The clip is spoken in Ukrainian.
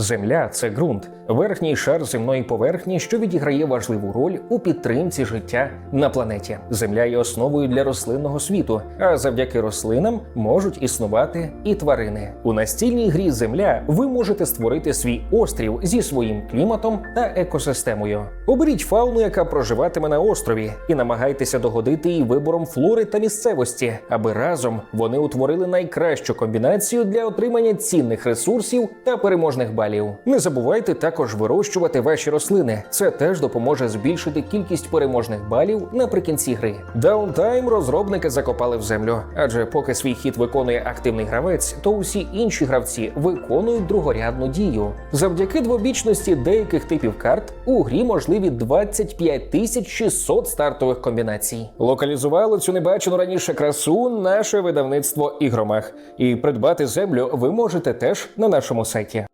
Земля це ґрунт, верхній шар земної поверхні, що відіграє важливу роль у підтримці життя на планеті. Земля є основою для рослинного світу, а завдяки рослинам можуть існувати і тварини. У настільній грі Земля ви можете створити свій острів зі своїм кліматом та екосистемою. Оберіть фауну, яка проживатиме на острові, і намагайтеся догодити їй вибором флори та місцевості, аби разом вони утворили найкращу комбінацію для отримання цінних ресурсів та переможних балів. Не забувайте також вирощувати ваші рослини. Це теж допоможе збільшити кількість переможних балів наприкінці гри. Даунтайм розробники закопали в землю, адже поки свій хід виконує активний гравець, то усі інші гравці виконують другорядну дію. Завдяки двобічності деяких типів карт у грі можливі 25 тисяч 600 стартових комбінацій. Локалізувало цю небачену раніше красу наше видавництво Ігромах. І придбати землю ви можете теж на нашому сайті.